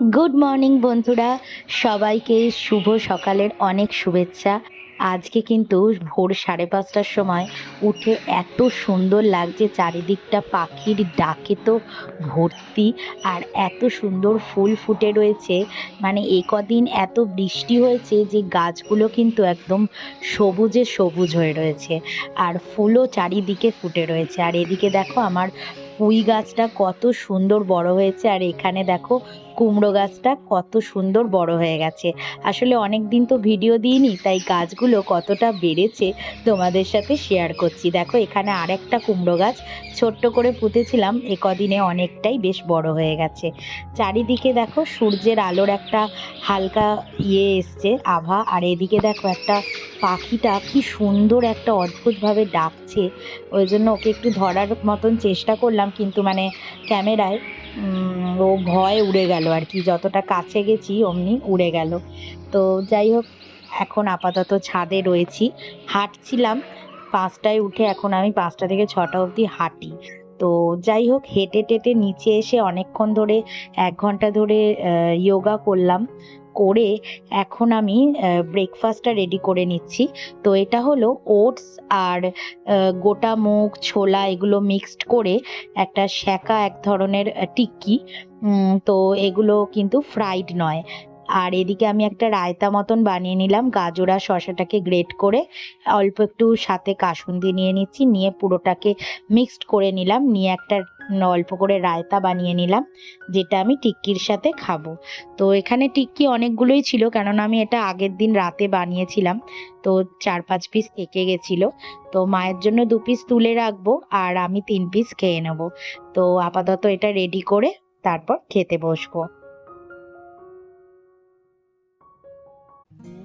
Good morning বন্ধুরা। সবাইকে শুভ সকালের অনেক শুভেচ্ছা। আজকে কিন্তু ভোর সাড়ে পাঁচটার সময় উঠে এত সুন্দর লাগছে, চারিদিকটা পাখির ডাকে তো ভর্তি আর এত সুন্দর ফুল ফুটে রয়েছে। মানে এ কদিন এত বৃষ্টি হয়েছে যে গাছগুলো কিন্তু একদম সবুজে সবুজ হয়ে রয়েছে আর ফুলও চারিদিকে ফুটে রয়েছে। আর এদিকে দেখো আমার পুঁই গাছটা কত সুন্দর বড় হয়েছে। আর এখানে দেখো কুমড়ো গাছটা কত সুন্দর বড় হয়ে গেছে। আসলে অনেক দিন তো ভিডিও দিইনি, তাই গাছগুলো কতটা বেড়েছে তোমাদের সাথে শেয়ার করছি। দেখো, এখানে আরেকটা কুমড়ো গাছ ছোট্ট করে পুঁতেছিলাম, এ কদিনে অনেকটাই বেশ বড় হয়ে গেছে। চারিদিকে দেখো সূর্যের আলোর একটা হালকা ইয়ে এসছে, আভা, আর এদিকে দেখো একটা পাখিটা কি সুন্দর একটা অদ্ভুতভাবে ডাকছে। ওই জন্য ওকে একটু ধরার মতন চেষ্টা করলাম, কিন্তু মানে ক্যামেরায় ও ভয়ে উড়ে গেল আর কি। যতটা কাছে গেছি, অমনি উড়ে গেল। তো যাই হোক, এখন আপাতত ছাদে রয়েছি। হাঁটছিলাম। পাঁচটায় উঠে এখন আমি পাঁচটা থেকে ছটা অবধি হাঁটি। তো যাই হোক, হেঁটে টেটে নিচে এসে অনেকক্ষণ ধরে, এক ঘণ্টা ধরে ইয়োগা করলাম। করে এখন আমি ব্রেকফাস্টটা রেডি করে নিচ্ছি। তো এটা হলো ওটস আর গোটা মুগ, ছোলা এগুলো মিক্সড করে একটা শ্যাকা এক ধরনের টিক্কি। তো এগুলো কিন্তু ফ্রাইড নয়। আর এদিকে আমি একটা রায়তা মতন বানিয়ে নিলাম। গাজর আর শসাটাকে গ্রেট করে অল্প একটু সাথে কাসুন্দি নিয়ে নিচ্ছি, নিয়ে পুরোটাকে মিক্সড করে নিলাম। নিয়ে একটা অল্প করে রায়তা বানিয়ে নিলাম, যেটা আমি টিক্কির সাথে খাব। তো এখানে টিক্কি অনেকগুলোই ছিল, কেননা আমি এটা আগের দিন রাতে বানিয়েছিলাম। তো চার পাঁচ পিস থেকে গেছিল। তো মায়ের জন্য দু পিস তুলে রাখব আর আমি তিন পিস খেয়ে নেব। তো আপাতত এটা রেডি করে তারপর খেতে বসবো।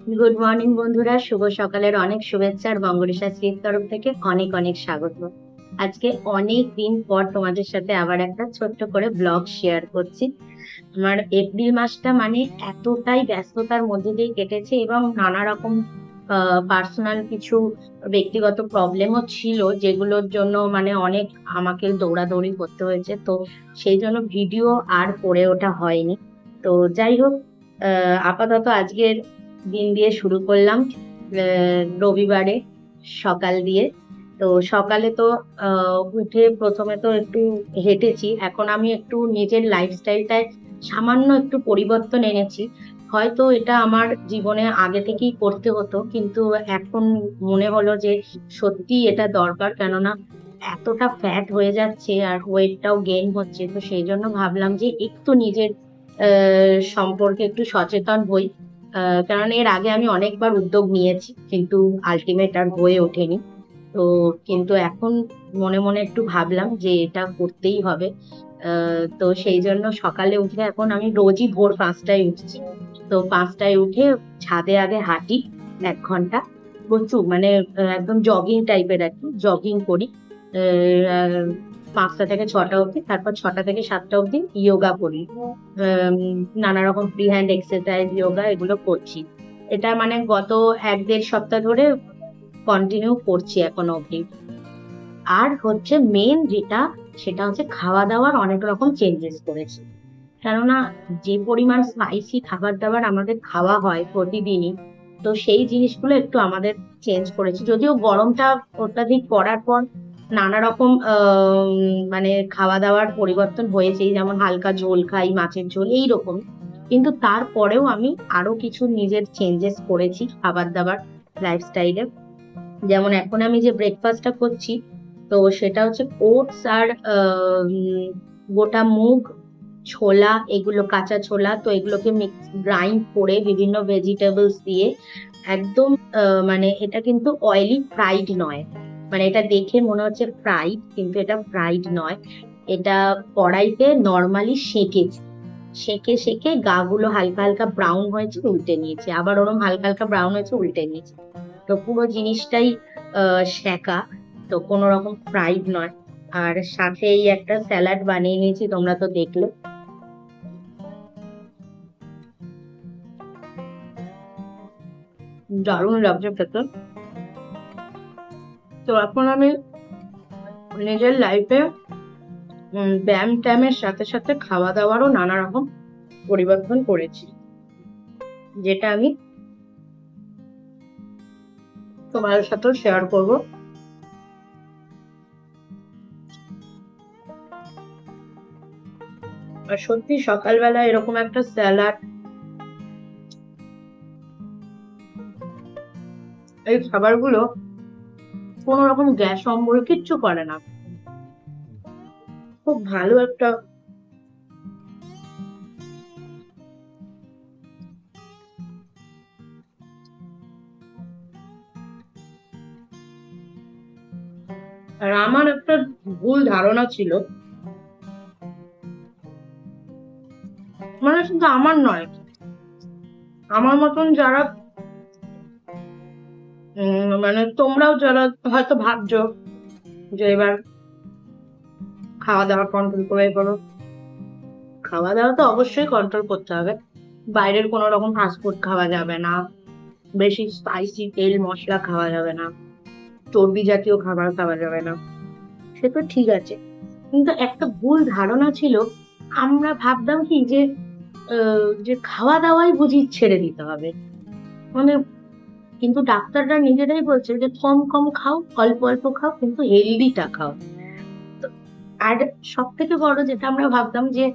গুড মর্নিং বন্ধুরা। শুভ সকালের অনেক শুভেচ্ছা আর বঙ্গরিশা স্ত্রীর তরফ থেকে অনেক অনেক স্বাগত। আজকে অনেক দিন পর তোমাদের সাথে আবার একটা ছোট্ট করে ব্লগ শেয়ার করছি। আমার এপ্রিল মাসটা মানে এতটাই ব্যস্ততার মধ্যে দিয়ে কেটেছে এবং নানা রকম পার্সোনাল কিছু ব্যক্তিগত প্রবলেমও ছিল, যেগুলোর জন্য মানে অনেক আমাকে দৌড়াদৌড়ি করতে হয়েছে। তো সেই জন্য ভিডিও আর করে ওঠা হয়নি। তো যাই হোক আপাতত আজকের দিন দিয়ে শুরু করলাম রবিবারে সকাল দিয়ে। তো সকালে তো উঠে প্রথমে তো একটু হেঁটেছি। এখন আমি একটু নিজের লাইফস্টাইলটায় সামান্য একটু পরিবর্তন এনেছি। হয়তো এটা আমার জীবনে আগে থেকেই করতে হতো, কিন্তু এখন মনে হলো যে সত্যি এটা দরকার, কেননা এতটা ফ্যাট হয়ে যাচ্ছে আর ওয়েটটাও গেইন হচ্ছে। তো সেই জন্য ভাবলাম যে একটু নিজের সম্পর্কে একটু সচেতন হই। কারণ এর আগে আমি অনেকবার উদ্যোগ নিয়েছি, কিন্তু আলটিমেট আর হয়ে ওঠেনি। তো কিন্তু এখন মনে মনে একটু ভাবলাম যে এটা করতেই হবে। তো সেই জন্য সকালে উঠে এখন আমি রোজই ভোর পাঁচটায় উঠছি। তো পাঁচটায় উঠে ছাদে আগে হাঁটি এক ঘণ্টা। প্রচুর মানে একদম জগিং টাইপের আর কি জগিং করি। পাঁচটা থেকে ছটা অবধি, তারপর ছটা থেকে সাতটা অবধি যোগা করি। নানা রকম ফ্রি হ্যান্ড এক্সারসাইজ যোগা এগুলো করছি। এটা মানে গত এক দেড় সপ্তাহ ধরে কন্টিনিউ করছি এখনও অবধি। আর হচ্ছে মেন যেটা, সেটা হচ্ছে খাওয়া দাওয়ার অনেক রকম চেঞ্জেস করেছি। কেননা যে পরিমাণ স্পাইসি খাবার দাবার আমাদের খাওয়া হয় প্রতিদিনই, তো সেই জিনিসগুলো একটু আমাদের চেঞ্জ করেছি। যদিও গরমটা অত্যাধিক পড়ার পর নানা রকম মানে খাওয়া দাওয়ার পরিবর্তন হয়েছে যেমন হালকা ঝোল খাই, মাছের ঝোল এইরকম কিন্তু তারপরেও আমি আরও কিছু নিজের চেঞ্জেস করেছি খাবার দাবার লাইফস্টাইলে যেমন এখন আমি যে ব্রেকফাস্টটা করছি, তো সেটা হচ্ছে ওটস আর গোটা মুগ, ছোলা, এগুলো কাঁচা ছোলা, তো এগুলোকে মিক্স গ্রাইন্ড করে বিভিন্ন ভেজিটেবলস দিয়ে একদম মানে এটা কিন্তু অয়েলি ফ্রাইড নয়। মানে এটা দেখে মনে হচ্ছে ফ্রাইড কিন্তু এটা ফ্রাইড নয়। এটা কড়াইতে নর্মালি সেঁকেছি। সেঁকে সেঁকে গাগুলো হালকা হালকা ব্রাউন হয়েছে, উল্টে নিয়েছি। আবার ওরম হালকা হালকা ব্রাউন হয়েছে, উল্টে নিয়েছি। তো পুরো জিনিসটাই সেঁকা, তো কোনো রকম ফ্রাইড নয়। আর সাথে এই একটা স্যালাড বানিয়ে নিয়েছি, তোমরা তো দেখলে। দারুণ লাগছে খেতে। তো এখন আমি নিজের লাইফে ব্যায়াম ট্যায়ামের সাথে সাথে খাওয়া দাওয়ারও নানা রকম পরিবর্তন করেছি। যেটা আমি তোমার সাথেও শেয়ার করব। আর সত্যি সকালবেলা এরকম একটা স্যালাড এই খাবারগুলো কোনো রকম গ্যাস অম্বল কিচ্ছু করে না। খুব ভালো একটা আর আমার একটা ভুল ধারণা ছিল। মানে শুধু আমার নয়, আমার মতন যারা মানে তোমরাও যারা হয়তো ভাবছ যে এবার খাওয়া দাওয়া কন্ট্রোল করে করো খাওয়া দাওয়া তো অবশ্যই কন্ট্রোল করতে হবে। বাইরের কোনো রকম ফাস্টফুড খাওয়া যাবে না। বেশি স্পাইসি তেল মশলা খাওয়া যাবে না। চর্বি জাতীয় খাবার খাওয়া যাবে না। সে তো ঠিক আছে। কিন্তু একটা ভুল ধারণা ছিল। আমরা ভাবতাম কি যে যে খাওয়া দাওয়াই বুঝি ছেড়ে দিতে হবে। মানে কিন্তু ডাক্তাররা নিজেরাই বলছে যে কম কম খাও, অল্প অল্প খাও, কিন্তু হেলদিটা খাও। আর সব থেকে বড় যেটা আমরা ভাবতাম যে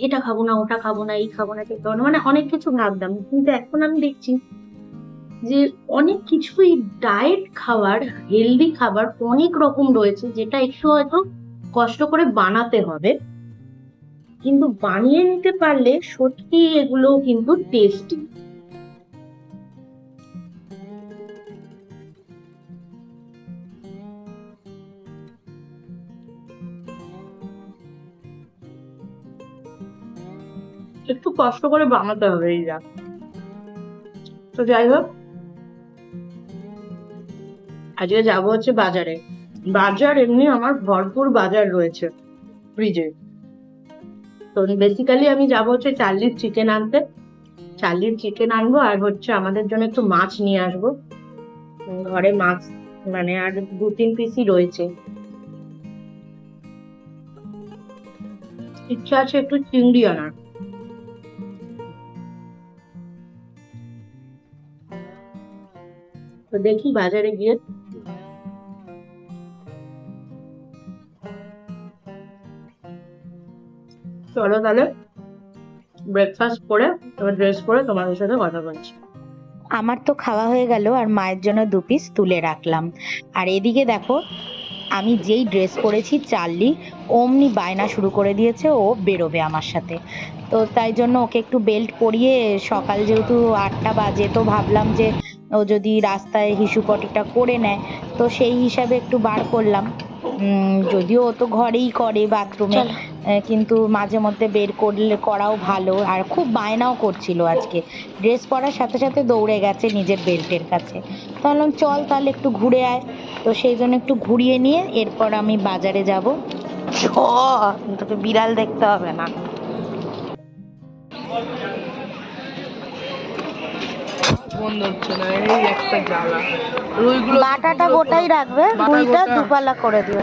এটা খাব না, ওটা খাব না, এই খাব না, সেই খাব না মানে অনেক কিছু ভাবতাম। কিন্তু এখন আমি দেখছি যে অনেক কিছুই ডায়েট খাবার হেলদি খাবার অনেক রকম রয়েছে যেটা একটু হয়তো কষ্ট করে বানাতে হবে। কিন্তু বানিয়ে নিতে পারলে সত্যি এগুলো কিন্তু টেস্টি কষ্ট করে বানাতে হবে এই যা। তো যাই হোক। আজকে যাব হচ্ছে বাজারে। বাজার এমনি আমার ভরপুর বাজার রয়েছে ফ্রিজে তো বেসিক্যালি আমি যাব হচ্ছে চার্লির চিকেন আনতে। চার্লির চিকেন আনব আর হচ্ছে আমাদের জন্য একটু মাছ নিয়ে আসব। ঘরে মাছ মানে আর দু তিন পিসই রয়েছে। ইচ্ছা আছে একটু চিংড়ি আনার। দেখি বাজারে গিয়ে। চলো তাহলে ব্রেকফাস্ট করে, এবার ড্রেস পরে তোমাদের সাথে কথা বলছি। আমার তো খাওয়া হয়ে গেল, আর মায়ের জন্য দু পিস তুলে রাখলাম। আর এদিকে দেখো, আমি যেই ড্রেস পরেছি, চার্লি অমনি বায়না শুরু করে দিয়েছে, ও বেরোবে আমার সাথে। তো তাই জন্য ওকে একটু বেল্ট পরিয়ে সকাল যেহেতু আটটা বাজে, তো ভাবলাম যে ও যদি রাস্তায় হিসুপটিটা করে নেয় তো সেই হিসাবে একটু বার করলাম। যদিও ও তো ঘরেই করে বাথরুমে। কিন্তু মাঝে মধ্যে বের করলে করাও ভালো আর খুব বায়নাও করছিল আজকে। ড্রেস পরার সাথে সাথে দৌড়ে গেছে নিজের বেল্টের কাছে। তো বললাম চল তাহলে একটু ঘুরে আয়। তো সেই জন্য একটু ঘুরিয়ে নিয়ে এরপর আমি বাজারে যাব। তোকে বিড়াল দেখতে হবে না। বন্ধ হচ্ছে না এই একটা জ্বালা রুইগুলো বাটাটা গোটাই রাখবে রুইটা দুপালা করে দিও।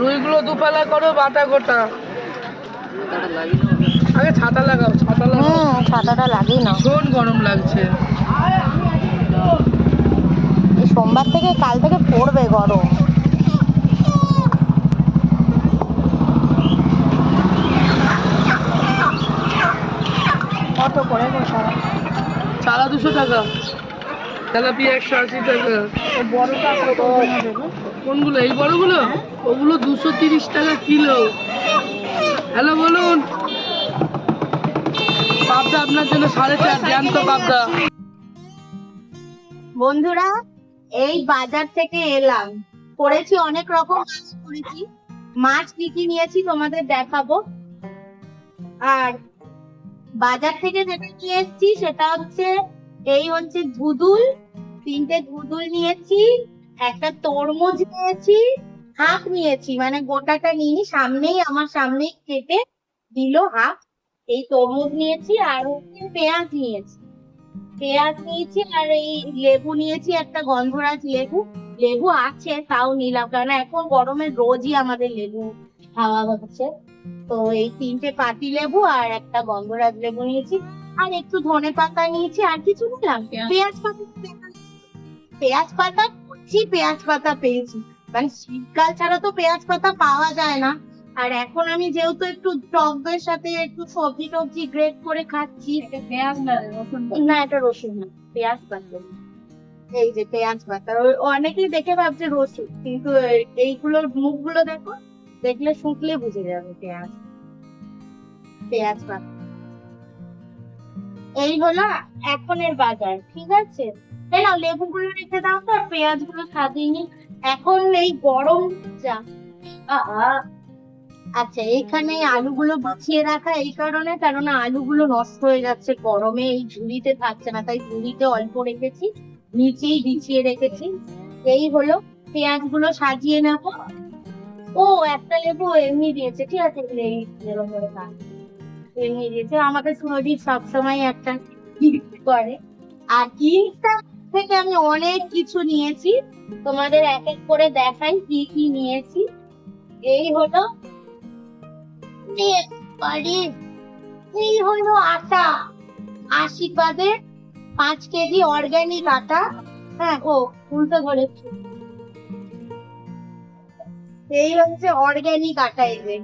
রুইগুলো দুপালা করো বাটা গোটা। আগে ছাতা লাগাও ছাতা লাগাও। ছাতাটা ভীষণ গরম লাগছে। এই সোমবার থেকে কাল থেকে পড়বে গরম। কত করে সারা চালা দুশো টাকা। তেলাপি একশো আশি টাকা। কোনগুলো? এই বড়গুলো? ওগুলো দুশো তিরিশ টাকা কিলো। হ্যালো, বলুন। পাবদা আপনার জন্য সাড়ে চার, জ্যান্ত পাবদা। বন্ধুরা, এই বাজার থেকে এলাম। করেছি অনেক রকম মাছ করেছি। মাছ কি কি নিয়েছি তোমাদের দেখাবো। আর বাজার থেকে যেটা নিয়ে এসেছি সেটা হচ্ছে, এই হচ্ছে ধুদুল, তিনটে ধুদুল নিয়েছি, একটা তরমুজ নিয়েছি, হাফ নিয়েছি মানে গোটাটা নিইনি সামনেই, আমার সামনেই কেটে দিল হাফ। এই তরমুজ নিয়েছি আর হচ্ছে পেঁয়াজ নিয়েছি। পেঁয়াজ নিয়েছি আর এই লেবু নিয়েছি, একটা গন্ধরাজ লেবু। লেবু আছে, তাও নিলাম কারণ এখন গরমে রোজই আমাদের লেবু খাওয়া হচ্ছে। তো এই তিনটে পাতি লেবু আর একটা গন্ধরাজ লেবু নিয়েছি। আর একটু ধনে পাতা নিয়েছি আর কিছু নিলাম। পেঁয়াজ। পাতা পেঁয়াজ পাতা খুঁজছি পেঁয়াজ পাতা পেয়েছি। মানে শীতকাল ছাড়া তো পেঁয়াজ পাতা পাওয়া যায় না। আর এখন আমি যেহেতু একটু টক দইয়ের সাথে একটু সবজি টবজি গ্রেট করে খাচ্ছি পেঁয়াজ না এটা রসুন না পেঁয়াজ পাতা। এই যে পেঁয়াজ পাতা অনেকেই দেখে ভাবছে রসুন কিন্তু এইগুলোর মুখগুলো দেখো দেখলে শুকলে বুঝে যাবে পেঁয়াজ। পেঁয়াজ পাতা এই হলো এখনের বাজার, ঠিক আছে? এই নাও, লেবুগুলো রেখে দাও তো, আর পেঁয়াজগুলো সাজিয়ে এখন এই গরম যা। আচ্ছা এখানে আলুগুলো গুছিয়ে রাখা এই কারণে কারণ আলুগুলো নষ্ট হয়ে যাচ্ছে গরমে, এই ঝুড়িতে থাকছে না, তাই ঝুড়িতে অল্প রেখেছি, নিচেই বিছিয়ে রেখেছি। এই হলো পেঁয়াজগুলো সাজিয়ে নেব। ও, একটা লেবু এমনি দিয়েছে, ঠিক আছে এই এরকম করে থাক। এমনি দিয়েছে আমাকে সুরজিৎ সবসময় একটা গিফট করে। আর ইনস্টা থেকে আমি অনেক কিছু নিয়েছি, তোমাদের এক এক করে দেখাই কি কি নিয়েছি। এই হলো এই হলো আটা আশীর্বাদের পাঁচ কেজি অর্গানিক আটা। হ্যাঁ ও, উল্টো ধরেছি এই হচ্ছে অর্গানিক আটা এই যে।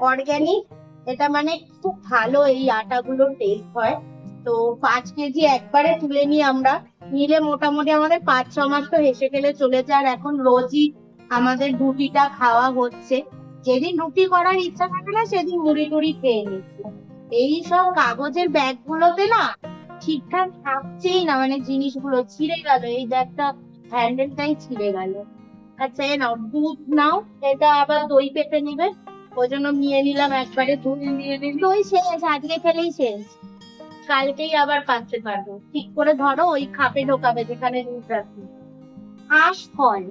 অর্গানিক এটা মানে খুব ভালো এই আটাগুলোর টেস্ট হয়। তো পাঁচ কেজি একবারে তুলে নিই আমরা। নিলে মোটামুটি আমাদের পাঁচ, ছ মাস তো হেসে খেলে চলে যায়। আর এখন রোজই আমাদের রুটিটা খাওয়া হচ্ছে। যেদিন রুটি করার ইচ্ছা থাকে না, সেদিন মুড়ি টুড়ি খেয়ে নিচ্ছি। এই সব কাগজের ব্যাগ গুলোতে না ঠিকঠাক থাকছেই না মানে জিনিসগুলো ছিঁড়ে গেল। এই ব্যাগটা হ্যান্ডেলটাই ছিঁড়ে গেল। আচ্ছা এ নাও দুধ নাও, এটা আবার দই পেতে নিবে। ওই জন্য নিয়ে নিলাম, একবারে দুধ নিয়ে নিলাম। দই শেষ, আজকে খেলেই শেষ। কালকেই আবার পাচ্ছে পারব ঠিক করে ধরো, ওই খাপে ঢোকাবে যেখানে দুধ রাখি আঁশ ফল।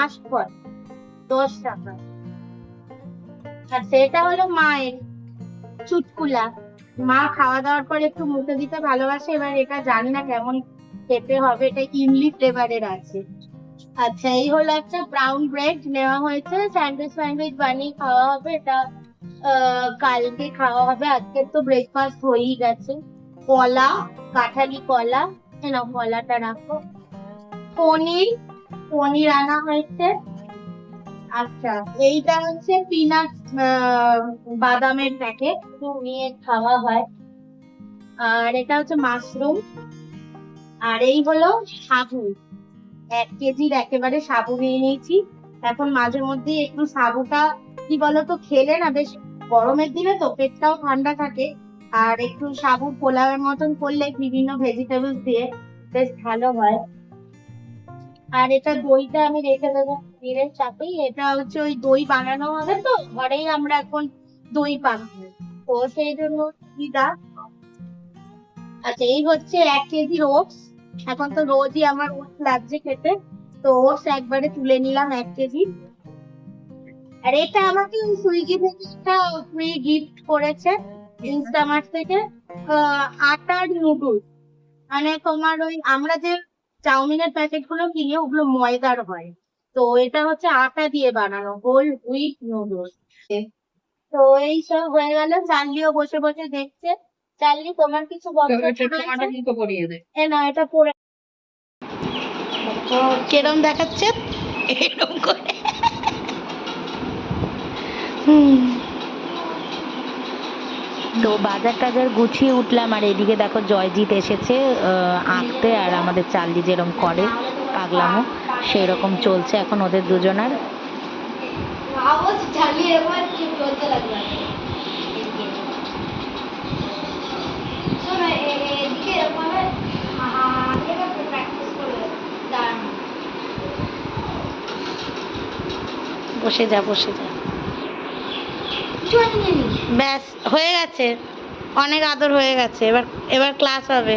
আঁশ ফল, দশ টাকা। আচ্ছা এটা হলো মায়ের চুটকুলা। মা খাওয়া দাওয়ার পর একটু মুখে দিতে ভালোবাসে, এবার এটা জানি না কেমন খেতে হবে, এটা ইমলি ফ্লেভারের আছে। আচ্ছা এই হলো একটা ব্রাউন ব্রেড নেওয়া হয়েছে। স্যান্ডউইচ স্যান্ডউইচ বানিয়ে খাওয়া হবে। এটা কালকে খাওয়া হবে। আজকে তো ব্রেকফাস্ট হয়েই গেছে। কলা, কাঁঠালি কলা। নাও, কলাটা রাখো। পনির পনির আনা হয়েছে। আচ্ছা এইটা হচ্ছে পিনাট বাদামের প্যাকেট নিয়ে খাওয়া হয়। আর এটা হচ্ছে মাশরুম আর এই হলো সাবু এক কেজির একেবারে সাবু নিয়ে নিয়েছি। এখন মাঝে মধ্যে একটু সাবুটা, কি বলতো, খেলে না বেশ গরমের দিনে তো পেটটাও ঠান্ডা থাকে। আর একটু সাবু পোলাওয়ের মতন করলে বিভিন্ন ভেজিটেবলস দিয়ে বেশ ভালো হয়। আর এটা দইটা আমি রেখে দেবো ক্ষীরের চাপেই। এটা হচ্ছে ওই দই বানানো হবে তো, ঘরেই আমরা এখন দই বানাবো তো সেই জন্য দিদা। আচ্ছা এই হচ্ছে এক কেজি ওটস এখন তো রোজই আমার ওটস লাগছে খেতে। তো ওটস একবারে তুলে নিলাম এক কেজি। আর এটা আমাকে সুইগি থেকে একটা ফ্রি গিফট করেছে ইনস্টামার্ট থেকে আটার নুডলস মানে তোমার ওই আমরা যে চাউমিনের প্যাকেটগুলো কিনি, ওগুলো ময়দার হয়। তো এটা হচ্ছে আটা দিয়ে বানানো হোল হুইট নুডলস তো এই সব হয়ে গেল চার্লিও বসে বসে দেখছে। চার্লি তোমার কিছু না এটা পরে কেরম দেখাচ্ছে? এরকম করে। তো বাজার টাজার গুছিয়ে উঠলাম আর এদিকে দেখো জয়জিৎ এসেছে আহ, আঁকতে আর আমাদের চার্লি যেরকম করে পাগলামো সেই রকম চলছে এখন ওদের দুজনার। বসে যা বসে যা। ব্যাস, হয়ে গেছে। অনেক আদর হয়ে গেছে। এবার এবার ক্লাস হবে।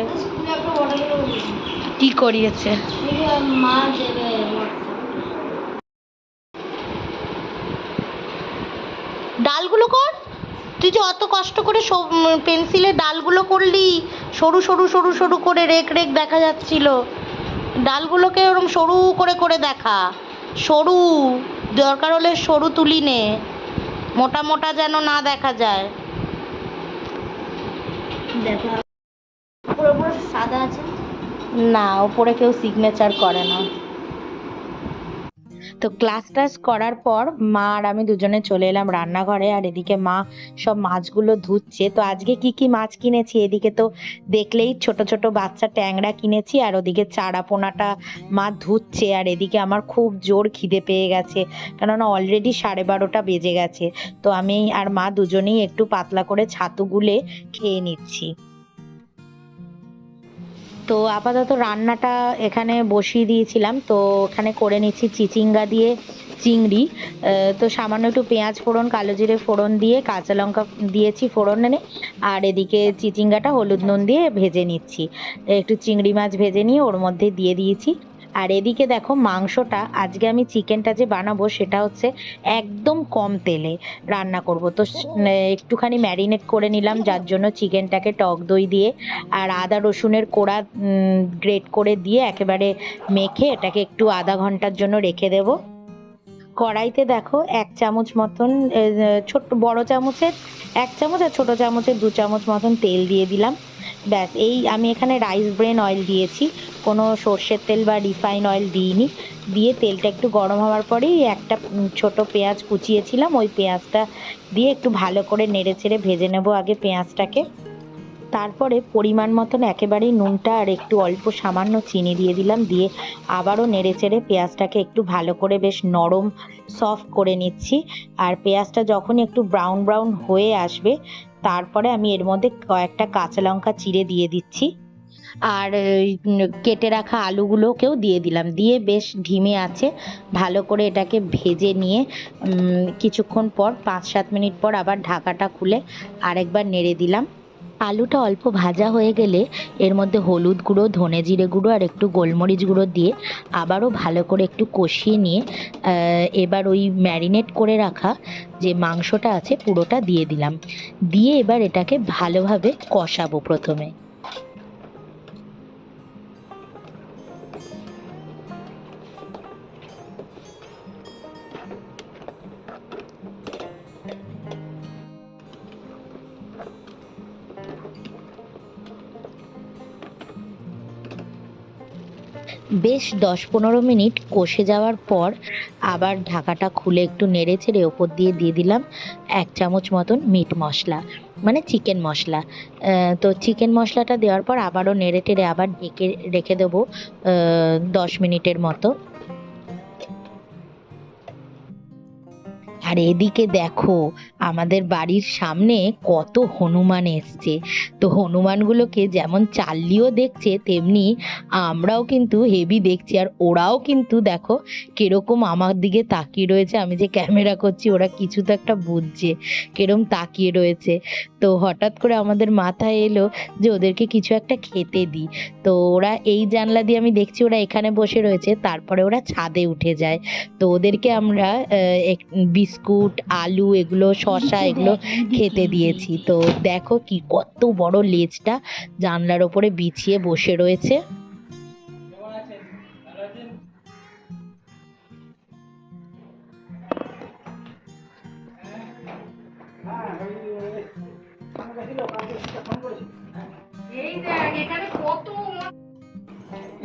কি করিয়েছে? ডালগুলো কর। তুই যে অত কষ্ট করে পেন্সিলে ডালগুলো করলি সরু সরু সরু সরু করে রেক রেক দেখা যাচ্ছিল। ডালগুলোকে ওরম সরু করে করে দেখা। সরু দরকার হলে সরু তুলি নে। মোটা মোটা যেন না দেখা যায়। দেখো। পুরো পুরো সাদা আছে না ওপরে কেউ সিগনেচার করে না। তো ক্লাস টাস করার পর মা আর আমি দুজনে চলে এলাম রান্নাঘরে আর এদিকে মা সব মাছগুলো ধুচ্ছে। তো আজকে কি কি মাছ কিনেছি এদিকে তো দেখলেই ছোট ছোট বাচ্চা ট্যাংরা কিনেছি আর ওদিকে চারা পোনাটা মা ধুচ্ছে আর এদিকে আমার খুব জোর খিদে পেয়ে গেছে কেননা অলরেডি সাড়ে বারোটা বেজে গেছে। তো আমি আর মা দুজনেই একটু পাতলা করে ছাতু গুলে খেয়ে নিচ্ছি। তো আপাতত রান্নাটা এখানে বসিয়ে দিয়েছিলাম। তো এখানে করে নিচ্ছি চিচিঙ্গা দিয়ে চিংড়ি। তো সামান্য একটু পেঁয়াজ ফোড়ন, কালো জিরে ফোড়ন দিয়ে, কাঁচা লঙ্কা দিয়েছি ফোড়ন এনে। আর এদিকে চিচিঙ্গাটা হলুদ নুন দিয়ে ভেজে নিচ্ছি। একটু চিংড়ি মাছ ভেজে নিয়ে ওর মধ্যে দিয়ে দিয়েছি। আর এদিকে দেখো মাংসটা আজকে আমি চিকেনটা যে বানাবো সেটা হচ্ছে একদম কম তেলে রান্না করব। তো একটুখানি ম্যারিনেট করে নিলাম যার জন্য চিকেনটাকে টক দই দিয়ে আর আদা রসুনের কোড়া গ্রেট করে দিয়ে একেবারে মেখে এটাকে একটু আধা ঘণ্টার জন্য রেখে দেব। কড়াইতে দেখো এক চামচ মতন এ, ছোট্ট বড় চামচের এক চামচ আর ছোট চামচের দু চামচ মতন তেল দিয়ে দিলাম। ব্যাস, এই আমি এখানে রাইস ব্রেন অয়েল দিয়েছি। কোনো সর্ষের তেল বা রিফাইন অয়েল দিইনি। দিয়ে তেলটা একটু গরম হওয়ার পরেই একটা ছোট পেঁয়াজ কুচিয়েছিলাম। ওই পেঁয়াজটা দিয়ে একটু ভালো করে নেড়ে চেড়ে ভেজে নেব আগে পেঁয়াজটাকে। তারপরে পরিমাণ মতন একেবারেই নুনটা আর একটু অল্প সামান্য চিনি দিয়ে দিলাম। দিয়ে আবারও নেড়ে চেড়ে পেঁয়াজটাকে একটু ভালো করে বেশ নরম সফট করে নিচ্ছি। আর পেঁয়াজটা যখনই একটু ব্রাউন ব্রাউন হয়ে আসবে তারপরে আমি এর মধ্যে কয়েকটা কাঁচা লঙ্কা চিড়ে দিয়ে দিচ্ছি। আর কেটে রাখা আলুগুলোকেও দিয়ে দিলাম। দিয়ে বেশ ঢিমে আছে। ভালো করে এটাকে ভেজে নিয়ে কিছুক্ষণ পর, পাঁচ সাত মিনিট পর আবার ঢাকাটা খুলে আরেকবার নেড়ে দিলাম। আলুটা অল্প ভাজা হয়ে গেলে এর মধ্যে হলুদ গুঁড়ো, ধনে জিরে গুঁড়ো আর একটু গোলমরিচ গুঁড়ো দিয়ে আবারও ভালো করে একটু কষিয়ে নিয়ে এবার ওই ম্যারিনেট করে রাখা যে মাংসটা আছে পুরোটা দিয়ে দিলাম। দিয়ে এবার এটাকে ভালোভাবে কষাবো প্রথমে। বেশ দশ পনেরো মিনিট কষে যাওয়ার পর আবার ঢাকাটা খুলে একটু নেড়ে ছেড়ে ওপর দিয়ে দিয়ে দিলাম এক চামচ মতন মিট মশলা মানে চিকেন মশলা। তো চিকেন মশলাটা দেওয়ার পর আবারও নেড়ে টেড়ে আবার ঢেকে রেখে দেবো দশ মিনিটের মতো। আর এদিকে দেখো, আমাদের বাড়ির সামনে কত হনুমান এসছে। তো হনুমানগুলোকে যেমন চাল্লিও দেখছে, তেমনি আমরাও কিন্তু হেভি দেখছি। আর ওরাও কিন্তু দেখো, কীরকম আমার দিকে তাকিয়ে রয়েছে। আমি যে ক্যামেরা করছি, ওরা কিছু তো একটা বুঝছে, কিরম তাকিয়ে রয়েছে। তো হঠাৎ করে আমাদের মাথায় এলো যে ওদেরকে কিছু একটা খেতে দিই। তো ওরা এই জানলা দিয়ে আমি দেখছি, ওরা এখানে বসে রয়েছে, তারপরে ওরা ছাদে উঠে যায়। তো ওদেরকে আমরা এক- বিস্কুট, আলু, এগুলো শশা এগুলো খেতে দিয়েছি। তো দেখো কি কত বড় লেজটা জানলার ওপরে বিছিয়ে বসে রয়েছে।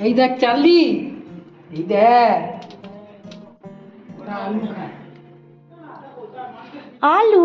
এই দেখ চার্লি এই দেখ। ওরা আলু খায়। আলু?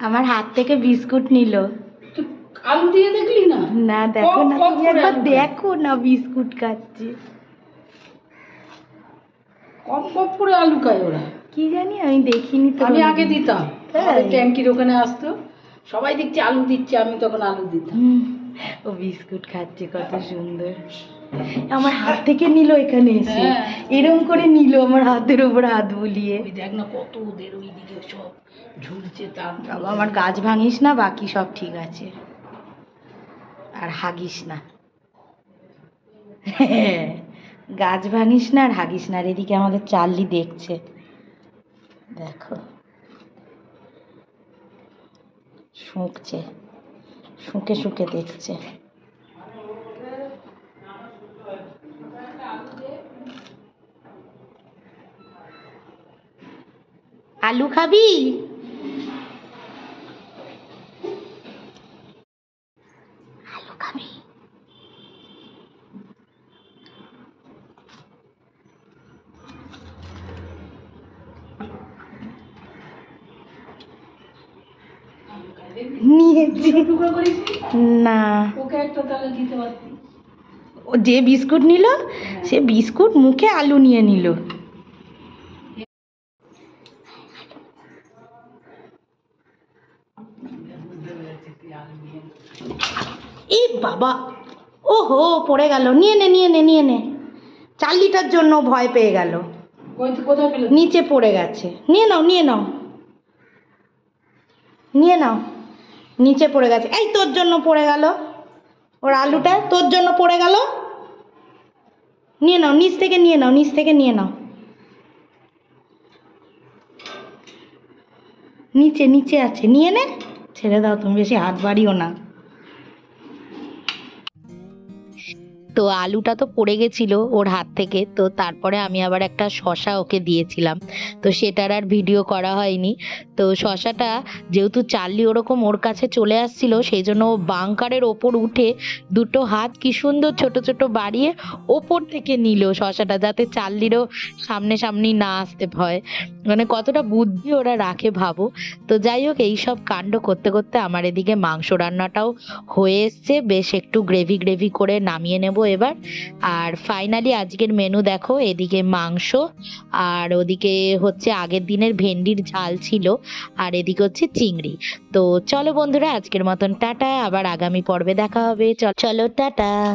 আমার হাত থেকে বিস্কুট নিল। আলু দিয়ে দেখলি না? না দেখো না তুমি একবার দেখো না বিস্কুট খাচ্ছে। কম কম করে আলু খায় ওরা। কি জানি আমি দেখিনি তো। আমি আগে দিতাম। ট্যাঙ্কির ওখানে আসতো। সবাই দেখছি আলু দিচ্ছে আমি তখন আলু দিতাম। ও বিস্কুট খাচ্ছে কত সুন্দর। আমার হাত থেকে নিল এখানে এসে। হ্যাঁ। এরম করে নিল আমার হাতের উপর হাত বুলিয়ে। দেখ না কত ওদের ওই দিকে সব ঝুলছে তার আমার গাছ ভাঙিস না বাকি সব ঠিক আছে। আর হাগিস না। গাছ ভাঙিস না আর হাগিস না, আর এদিকে আমাদের চার্লি দেখছে। দেখো। শুঁকছে, শুঁকে শুঁকে দেখছে। আলু খাবি আলু খাবি না। ওকে একটা তাহলে দিতে পারতি। ও যে বিস্কুট নিল সে বিস্কুট মুখে আলু নিয়ে নিল। এই বাবা ওহো পড়ে গেল। নিয়ে নে নিয়ে নে নিয়ে নে। চার লিটার জন্য ভয় পেয়ে গেল। নিচে পড়ে গেছে। নিয়ে নাও নিয়ে নাও। নিয়ে নাও। নিচে পড়ে গেছে। এই তোর জন্য পড়ে গেল। ওর আলুটা তোর জন্য পড়ে গেল। নিয়ে নাও, নিচ থেকে নিয়ে নাও, নিচ থেকে নিয়ে নাও। নিচে নিচে আছে। নিয়ে নে। ছেড়ে দাও তুমি, বেশি হাত বাড়িও না। তো আলুটা তো পড়ে গেছিল ওর হাত থেকে, তো তারপরে আমি আবার একটা শশা ওকে দিয়েছিলাম। তো সেটার আর ভিডিও করা হয়নি। তো শশাটা যেহেতু চার্লি ওরকম ওর কাছে চলে আসছিল, সেই জন্য ও বাংকারের ওপর উঠে দুটো হাত কি সুন্দর ছোট ছোট বাড়িয়ে ওপর থেকে নিল শশাটা, যাতে চার্লিরও সামনে সামনি না আসতে ভয়। মানে কতটা বুদ্ধি ওরা রাখে ভাবো। তো যাই হোক এইসব কাণ্ড করতে করতে আমার এদিকে মাংস রান্নাটাও হয়ে এসছে। বেশ একটু গ্রেভি গ্রেভি করে নামিয়ে নেব এবার। আর ফাইনালি আজকের মেনু দেখো, এদিকে মাংস, আর ওদিকে হচ্ছে আগের দিনের ভেন্ডির ঝাল ছিল, আর এদিকে হচ্ছে চিংড়ি। তো চলো বন্ধুরা, আজকের মতন টাটা, আবার আগামী পর্বে দেখা হবে। চল- টাটা।